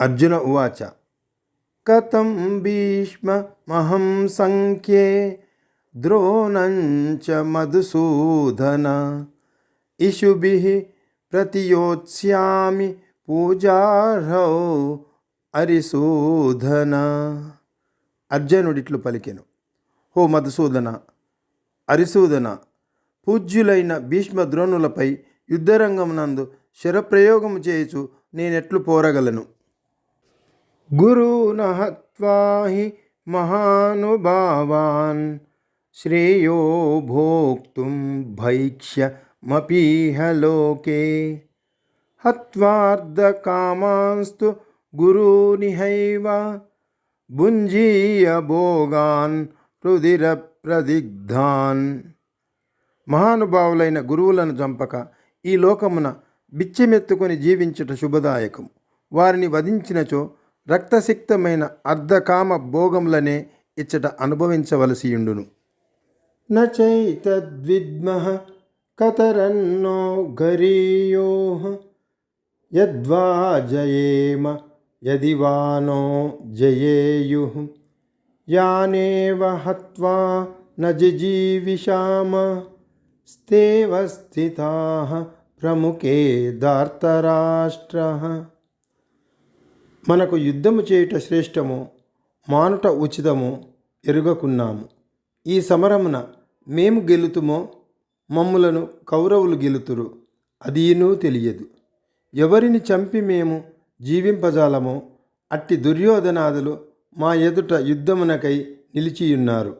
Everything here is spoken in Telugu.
అర్జున ఉవాచ. కథం భీష్మమహం సంఖ్యే ద్రోణంచ మధుసూదన. ఇషుభి ప్రతియోత్స్యామి పూజార్హౌ అరిసూదన. అర్జునుడిట్లు పలికెను. హో మధుసూదన అరిసూదన పూజ్యులైన భీష్మ ద్రోణులపై యుద్ధరంగమునందు శరప్రయోగము చేయుచు నేనెట్లు పోరగలను. గురునహత్వాహి మహానుభావాన్ శ్రేయో భోక్తుం భైక్ష్యమపీహ లోకే హత్వార్ధకామాంస్తు గురూనిహైవ భుంజీయ భోగాన్ రుదిర ప్రదిగ్ధాన్ మహానుభావులైన గురువులను చంపక ఈ లోకమున బిచ్చమెత్తుకొని జీవించుట శుభదాయకం. వారిని వధించినచో రక్తసిక్తమైన అర్ధకామ భోగములనే ఇచ్చట అనుభవించవలసియుండును. నచైతద్విద్మః కతరన్నో గరీయో యద్వా జయేమ యదివానో జయేయు యానేవ హత్వా న జిజీవిషామ స్థితా ప్రముఖే దార్తరాష్ట్ర మనకు యుద్ధము చేయుట శ్రేష్టము మానుట ఉచితము ఎరుగకున్నాము. ఈ సమరమున మేము గెలుతుమో మమ్ములను కౌరవులు గెలుతురు అదీనూ తెలియదు. ఎవరిని చంపి మేము జీవింపజాలమో అట్టి దుర్యోధనాదులు మా ఎదుట యుద్ధమునకై నిలిచియున్నారు.